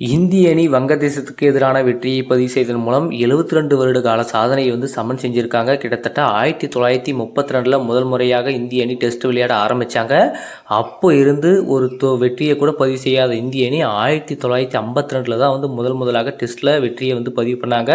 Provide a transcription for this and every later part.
இந்திய அணி வங்கதேசத்துக்கு எதிரான வெற்றியை பதிவு செய்ததன் மூலம் 72 ரெண்டு வருட கால சாதனையை வந்து சமன் செஞ்சுருக்காங்க. கிட்டத்தட்ட ஆயிரத்தி தொள்ளாயிரத்தி முப்பத்தி ரெண்டில் முதல் முறையாக இந்திய அணி டெஸ்ட் விளையாட ஆரம்பித்தாங்க அப்போ இருந்து ஒரு தோ வெற்றியை கூட பதிவு செய்யாத இந்திய அணி ஆயிரத்தி தொள்ளாயிரத்தி ஐம்பத்தி ரெண்டில் தான் வந்து முதல் முதலாக டெஸ்ட்டில் வெற்றியை வந்து பதிவு பண்ணாங்க.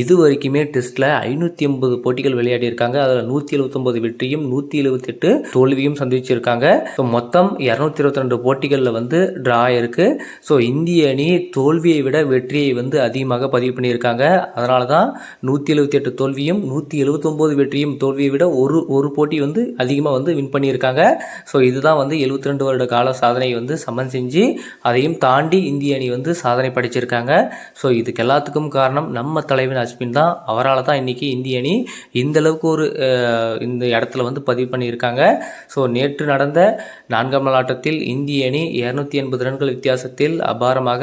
இது வரைக்குமே டெஸ்ட்டில் ஐநூற்றி ஐம்பது போட்டிகள் விளையாடி இருக்காங்க அதில் நூற்றி எழுபத்தொம்பது வெற்றியும் நூற்றி எழுபத்தெட்டு தோல்வியும் சந்திச்சிருக்காங்க. ஸோ மொத்தம் இரநூத்தி இருபத்தி ரெண்டு போட்டிகளில் வந்து ட்ரா இருக்குது ஸோ இந்திய அணி தோல்வியை விட வெற்றியை வந்து அதிகமாக பதிவு பண்ணியிருக்காங்க. அதனால தான் நூற்றி எழுபத்தி எட்டு தோல்வியும் நூற்றி எழுபத்தொம்போது வெற்றியும் தோல்வியை விட ஒரு ஒரு போட்டி வந்து அதிகமாக வந்து வின் பண்ணியிருக்காங்க. ஸோ இதுதான் வந்து எழுபத்தி ரெண்டு வருட கால சாதனை வந்து சமன் செஞ்சு அதையும் தாண்டி இந்திய அணி வந்து சாதனை படைச்சிருக்காங்க. ஸோ இதுக்கு எல்லாத்துக்கும் காரணம் நம்ம தலைவன் அஸ்மின் தான். அவரால் தான் இன்றைக்கி இந்திய அணி இந்த அளவுக்கு ஒரு இந்த இடத்துல வந்து பதிவு பண்ணியிருக்காங்க. ஸோ நேற்று நடந்த நான்காம் நாள் ஆட்டத்தில் இந்திய அணி இரநூத்தி எண்பது ரன்கள் வித்தியாசத்தில் அபாரமாக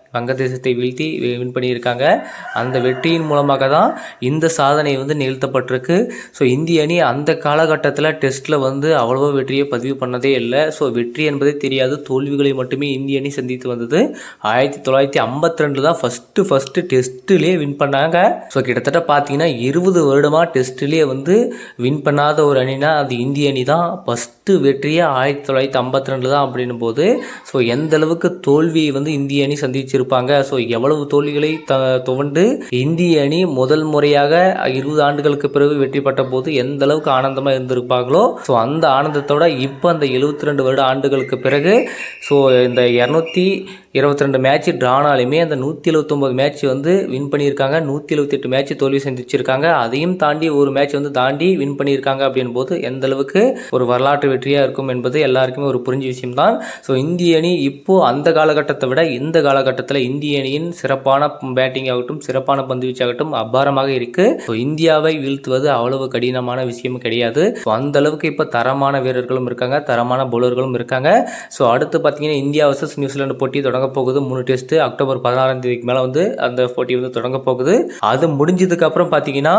வங்கதேசத்தை வீழ்த்தி வின் பண்ணியிருக்காங்க. அந்த வெற்றியின் மூலமாக தான் இந்த சாதனை வந்து நிகழ்த்தப்பட்டிருக்கு. ஸோ இந்திய அணி அந்த காலகட்டத்தில் டெஸ்ட்டில் வந்து அவ்வளவோ வெற்றியை பதிவு பண்ணதே இல்லை. ஸோ வெற்றி என்பதே தெரியாது. தோல்விகளை மட்டுமே இந்திய அணி சந்தித்து வந்தது. ஆயிரத்தி தொள்ளாயிரத்தி ஐம்பத்தி ரெண்டு தான் ஃபஸ்ட்டு ஃபஸ்ட்டு டெஸ்ட்டுலேயே வின் பண்ணாங்க. ஸோ கிட்டத்தட்ட பார்த்தீங்கன்னா இருபது வருடமாக டெஸ்ட்டிலே வந்து வின் பண்ணாத ஒரு அணினா அது இந்திய அணி தான். ஃபஸ்ட்டு வெற்றியே ஆயிரத்தி தொள்ளாயிரத்தி ஐம்பத்தி ரெண்டு தான் அப்படின்னும் போது ஸோ எந்த அளவுக்கு தோல்வியை வந்து இந்திய அணி இருப்பாங்க. ஸோ எவ்வளவு தோல்விகளை த துவண்டு இந்திய அணி முதல் முறையாக இருபது ஆண்டுகளுக்கு பிறகு வெற்றி பெற்ற போது எந்த அளவுக்கு ஆனந்தமாக இருந்திருப்பாங்களோ ஸோ அந்த ஆனந்தத்தோட இப்போ அந்த எழுபத்தி ரெண்டு வருட ஆண்டுகளுக்கு பிறகு ஸோ இந்த இரநூத்தி இருபத்தி ரெண்டு மேட்ச் ட்ரானாலுமே அந்த நூற்றி எழுபத்தொம்போது மேட்ச் வந்து வின் பண்ணியிருக்காங்க. நூற்றி எழுபத்தெட்டு மேட்ச் தோல்வி சந்திச்சிருக்காங்க. அதையும் தாண்டி ஒரு மேட்ச் வந்து தாண்டி வின் பண்ணியிருக்காங்க அப்படின் போது எந்த அளவுக்கு ஒரு வரலாற்று வெற்றியாக இருக்கும் என்பது எல்லாருக்குமே ஒரு புரிஞ்ச விஷயம்தான். ஸோ இந்திய அணி இப்போது அந்த காலகட்டத்தை விட இந்த காலகட்டத்தில் இந்திய அணியின் சிறப்பான பேட்டிங் ஆகட்டும் சிறப்பான பந்து வீச்சாகட்டும் அபாரமாக இருக்கு. ஸோ இந்தியாவை வீழ்த்துவது அவ்வளவு கடினமான விஷயம் கிடையாது. ஸோ அந்த அளவுக்கு இப்போ தரமான வீரர்களும் இருக்காங்க தரமான பவுலர்களும் இருக்காங்க. ஸோ அடுத்து பார்த்தீங்கன்னா இந்தியா வர்சஸ் நியூசிலாந்து போட்டி தொடங்க போகுது. மூணு டெஸ்ட் அக்டோபர் பதினாறாம் தேதிக்கு மேலே வந்து அந்த போட்டி வந்து தொடங்க போகுது. அது முடிஞ்சதுக்கு அப்புறம் பார்த்தீங்கன்னா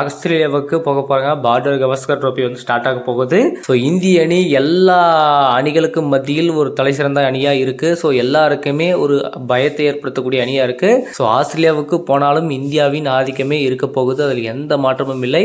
ஆஸ்திரேலியாவுக்கு போக போறாங்க. பார்டர் கவஸ்கர் ட்ரோஃபி வந்து ஸ்டார்ட் ஆக போகுது. ஸோ இந்திய அணி எல்லா அணிகளுக்கும் மத்தியில் ஒரு தலை சிறந்த அணியா இருக்கு. ஸோ எல்லாருக்குமே ஒரு பய பயத்தை ஏற்படுத்தக்கூடிய அணியாக இருக்கு. ஸோ ஆஸ்திரேலியாவுக்கு போனாலும் இந்தியாவின் ஆதிக்கமே இருக்க போகுது. அதில் எந்த மாற்றமும் இல்லை.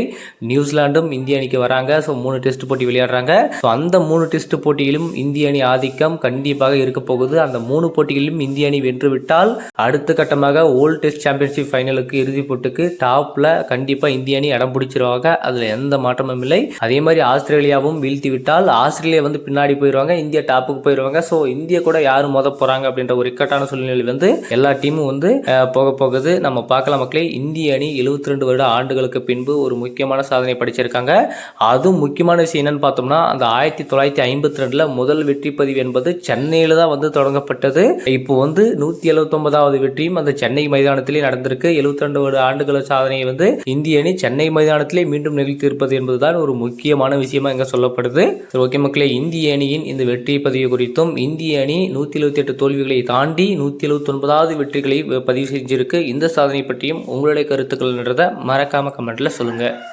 நியூசிலாண்டும் இந்திய அணிக்கு வராங்க. ஸோ மூணு டெஸ்ட் போட்டி விளையாடுறாங்க. ஸோ அந்த மூணு டெஸ்ட் போட்டியிலும் இந்திய அணி ஆதிக்கம் கண்டிப்பாக இருக்க போகுது. அந்த மூணு போட்டிகளிலும் இந்திய அணி வென்று விட்டால் அடுத்த கட்டமாக ஓல்டு டெஸ்ட் சாம்பியன்ஷிப் ஃபைனலுக்கு இறுதிப் போட்டுக்கு டாப்ல கண்டிப்பாக இந்திய அணி இடம் பிடிச்சிருவாங்க. அதில் எந்த மாற்றமும் இல்லை. அதே மாதிரி ஆஸ்திரேலியாவும் வீழ்த்தி விட்டால் ஆஸ்திரேலியா வந்து பின்னாடி போயிடுவாங்க இந்தியா டாப்புக்கு போயிடுவாங்க ஸோ இந்தியா கூட யார் மோத போகிறாங்க அப்படின்ற ஒரு இக்கட்டான சூழ்நிலை வந்து எல்லா டீமும் வந்து போக போகுது. நம்ம பார்க்கலாம் மக்களே இந்திய அணி 72 ரெண்டு வருட ஆண்டுகளுக்கு பின்பு ஒரு முக்கியமான சாதனை படிச்சிருக்காங்க. அதுவும் முக்கியமான விஷயம் என்னன்னு பார்த்தோம்னா அந்த ஆயிரத்தி தொள்ளாயிரத்தி ஐம்பத்தி ரெண்டுல முதல் வெற்றி பதிவு என்பது சென்னையில தான் வந்து தொடங்கப்பட்டது. இப்போ வந்து நூத்தி எழுபத்தொன்பதாவது வெற்றியும் அந்த சென்னை மைதானத்திலே நடந்திருக்கு. 72 ரெண்டு வருட ஆண்டுகள சாதனையை வந்து இந்திய அணி சென்னை மைதானத்திலே மீண்டும் நிகழ்த்தி இருப்பது என்பதுதான் ஒரு முக்கியமான விஷயமா இங்க சொல்லப்படுது. ஓகே மக்களே இந்திய அணியின் இந்த வெற்றி பதிவு குறித்தும் இந்திய அணி நூத்தி எழுபத்தி எட்டு தோல்விகளை தாண்டி நூத்தி எழுபத்தி ஒன்பதாவது வெற்றிகளை பதிவு செஞ்சிருக்கு. இந்த சாதனை பற்றியும் உங்களுடைய கருத்துக்கள்ன்றதை மறக்காம கமெண்ட்டில் சொல்லுங்க.